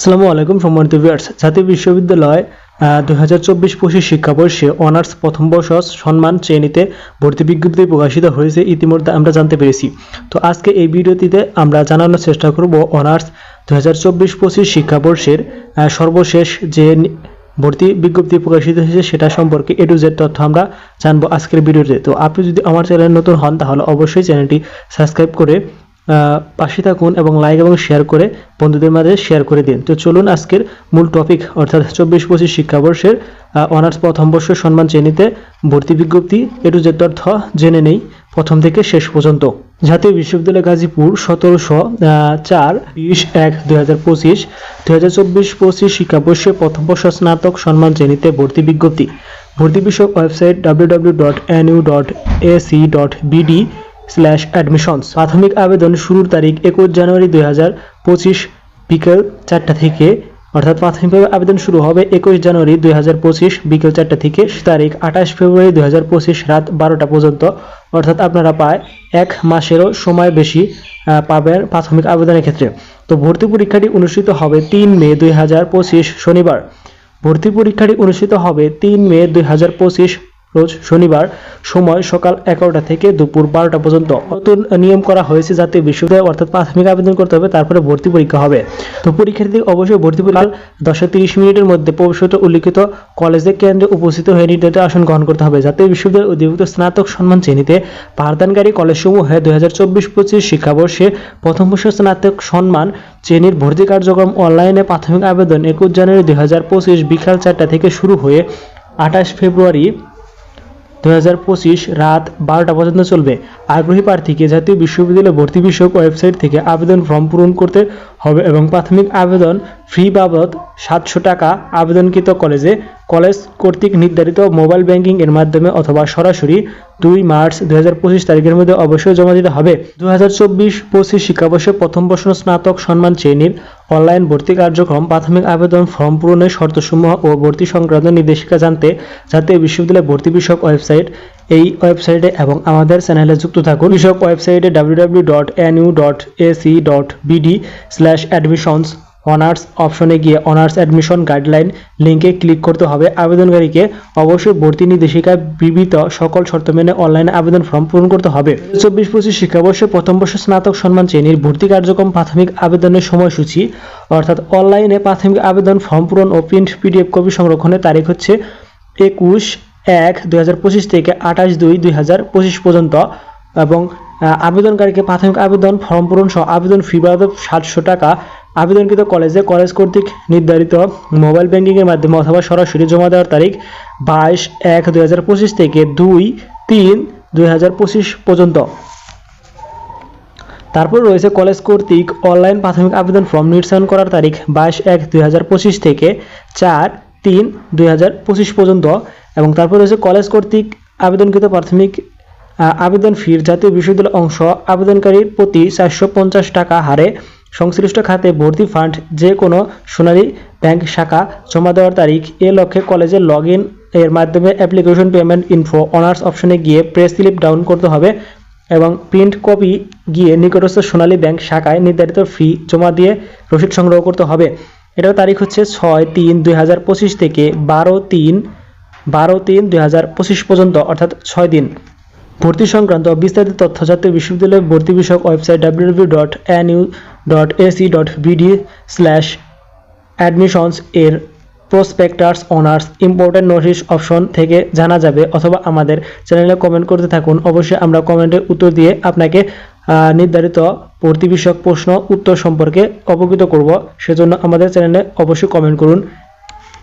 আসসালামু আলাইকুম সম্মানিত ভিউয়ার্স জাতীয় বিশ্ববিদ্যালয় দুই হাজার চব্বিশ পঁচিশ শিক্ষাবর্ষে অনার্স প্রথম বর্ষ সম্মান শ্রেণীতে ভর্তি বিজ্ঞপ্তি প্রকাশিত হয়েছে ইতিমধ্যে আমরা জানতে পেরেছি। তো আজকে এই ভিডিওটিতে আমরা জানানোর চেষ্টা করব অনার্স দুই হাজার চব্বিশ পঁচিশ শিক্ষাবর্ষের সর্বশেষ যে ভর্তি বিজ্ঞপ্তি প্রকাশিত হয়েছে সেটা সম্পর্কে এ টু জেড তথ্য আমরা জানব আজকের ভিডিওতে। তো আপনি যদি আমার চ্যানেল নতুন হন তাহলে অবশ্যই চ্যানেলটি সাবস্ক্রাইব করে পাশে থাকুন এবং লাইক এবং শেয়ার করে বন্ধুদের মাঝে শেয়ার করে দিন। তো চলুন আজকের মূল টপিক অর্থাৎ চব্বিশ পঁচিশ শিক্ষাবর্ষের অনার্স প্রথম বর্ষ সম্মান শ্রেণীতে ভর্তি বিজ্ঞপ্তি এটু যে তথ্য জেনে নেই। প্রথম থেকে শেষ পর্যন্ত। জাতীয় বিশ্ববিদ্যালয় গাজীপুর সতেরোশো চার, বিশ, এক, দুই হাজার পঁচিশ, দুই হাজার চব্বিশ পঁচিশ শিক্ষাবর্ষে প্রথম বর্ষ স্নাতক সম্মান শ্রেণীতে ভর্তি বিজ্ঞপ্তি। ভর্তি বিষয়ক website W dot N U dot AC dot BD slash admissions প্রাথমিক আবেদন শুরুর তারিখ একুশ জানুয়ারি দুই হাজার পঁচিশ বিকেল চারটা থেকে, অর্থাৎ প্রাথমিকভাবে আবেদন শুরু হবে একুশ জানুয়ারি দুই হাজার পঁচিশ বিকেল চারটা থেকে তারিখ আঠাশ ফেব্রুয়ারি দুই হাজার পঁচিশ রাত বারোটা পর্যন্ত। অর্থাৎ আপনারা প্রায় এক মাসেরও সময় বেশি পাবেন প্রাথমিক আবেদনের ক্ষেত্রে। তো ভর্তি পরীক্ষাটি অনুষ্ঠিত হবে তিন মে দুই হাজার পঁচিশ শনিবার। ভর্তি পরীক্ষাটি অনুষ্ঠিত হবে তিন মে দুই হাজার পঁচিশ রোজ শনিবার সময় সকাল এগারোটা থেকে দুপুর বারোটা পর্যন্ত। নতুন নিয়ম করা হয়েছে যাতে বিশ্ববিদ্যালয় অর্থাৎ প্রাথমিক আবেদন করতে হবে, তারপরে ভর্তি পরীক্ষা হবে। তো পরীক্ষার্থী অবশ্যই ভর্তি পরীক্ষা দশটা তিরিশ মিনিটের মধ্যে প্রবেশপত্র উল্লিখিত কলেজের কেন্দ্রে উপস্থিত হয়ে নির্ধারিত আসন গ্রহণ করতে হবে, যাতে বিশ্ববিদ্যালয়ের অধিভুক্ত স্নাতক সম্মান শ্রেণীতে পাঠদানকারী কলেজসমূহে দুই হাজার চব্বিশ পঁচিশ শিক্ষাবর্ষে প্রথম বর্ষ স্নাতক সম্মান শ্রেণির ভর্তি কার্যক্রম অনলাইনে প্রাথমিক আবেদন একুশ জানুয়ারি দুই হাজার পঁচিশ বিকাল চারটা থেকে শুরু হয়ে আঠাশ ফেব্রুয়ারি দুই হাজার পঁচিশ রাত বারোটা পর্যন্ত চলবে। আগ্রহী প্রার্থীকে জাতীয় বিশ্ববিদ্যালয় ভর্তি বিষয়ক ওয়েবসাইট থেকে আবেদন ফর্ম পূরণ করতে হবে এবং প্রাথমিক আবেদন ফি বাবদ সাতশো টাকা আবেদনকৃত কলেজে কলেজ কর্তৃক নির্ধারিত মোবাইল ব্যাংকিং এর মাধ্যমে অথবা সরাসরি দুই মার্চ দুই হাজার পঁচিশ তারিখের মধ্যে অবশ্যই জমা দিতে হবে। দু হাজার চব্বিশ শিক্ষাবর্ষে প্রথম বর্ষ স্নাতক সম্মান শ্রেণির অনলাইন ভর্তি কার্যক্রম, প্রাথমিক আবেদন ফর্ম পূরণের শর্তসমূহ ও ভর্তি সংক্রান্ত নির্দেশিকা জানতে জাতীয় বিশ্ববিদ্যালয় ভর্তি বিষয়ক ওয়েবসাইট এই ওয়েবসাইটে এবং আমাদের চ্যানেলে যুক্ত থাকুন। বিষয়ক ওয়েবসাইটে W W dot N U dot AC dot BD slash admissions honours অপশনে গিয়ে অনার্স অ্যাডমিশন গাইডলাইন লিঙ্কে ক্লিক করতে হবে। আবেদনকারীকে অবশ্যই ভর্তি নির্দেশিকায় বিবিধ সকল শর্ত মেনে অনলাইনে আবেদন ফর্ম পূরণ করতে হবে। চব্বিশ পঁচিশ শিক্ষাবর্ষে প্রথম বর্ষ স্নাতক সম্মান শ্রেণির ভর্তি কার্যক্রম প্রাথমিক আবেদনের সময়সূচি, অর্থাৎ অনলাইনে প্রাথমিক আবেদন ফর্ম পূরণ ও প্রিন্ট পিডিএফ কপি সংরক্ষণের তারিখ হচ্ছে একুশ এক দুই থেকে আঠাশ দুই দুই পর্যন্ত এবং আবেদনকারীকে প্রাথমিক আবেদন, ফর্ম পূরণ সহ আবেদন ফি বাবদ সাতশো টাকা। আবেদনকৃত কলেজে কলেজ কর্তৃক নির্ধারিত মোবাইল ব্যাংকিংয়ের মাধ্যমে অথবা সরাসরি জমা দেওয়ার তারিখ বাইশ এক দুই থেকে দুই তিন দুই পর্যন্ত। তারপর রয়েছে কলেজ কর্তৃক অনলাইন প্রাথমিক আবেদন ফর্ম নির্ধারণ করার তারিখ বাইশ এক দুই থেকে চার তিন দুই পর্যন্ত এবং তারপর রয়েছে কলেজ কর্তৃক আবেদনকৃত প্রাথমিক আবেদন ফির জাতীয় বিশ্ববিদ্যালয় অংশ আবেদনকারীর প্রতি চারশো পঞ্চাশ টাকা হারে সংশ্লিষ্ট খাতে ভর্তি ফান্ড যে কোনো সোনালী ব্যাংক শাখা জমা দেওয়ার তারিখ, এ লক্ষ্যে কলেজের লগ এর মাধ্যমে অ্যাপ্লিকেশন পেমেন্ট ইনফো অনার্স অপশনে গিয়ে প্রেস স্লিপ ডাউন করতে হবে এবং প্রিন্ট কপি গিয়ে নিকটস্থ সোনালী ব্যাংক শাখায় নির্ধারিত ফি জমা দিয়ে রসিদ সংগ্রহ করতে হবে। এটার তারিখ হচ্ছে ছয় তিন দুই থেকে বারো তিন বারো তিন দুই পর্যন্ত, অর্থাৎ ছয় দিন। ভর্তি সংক্রান্ত বিস্তারিত তথ্য জাতীয় বিশ্ববিদ্যালয় ভর্তি বিষয়ক website W W dot N U dot AC dot BD slash admissions এর prospectus honours important notice option থেকে জানা যাবে, অথবা আমাদের চ্যানেলে কমেন্ট করতে থাকুন। অবশ্যই আমরা কমেন্টের উত্তর দিয়ে আপনাকে নির্ধারিত ভর্তি বিষয়ক প্রশ্ন উত্তর সম্পর্কে অবগত করব। সেজন্য আমাদের চ্যানেলে অবশ্যই কমেন্ট করুন।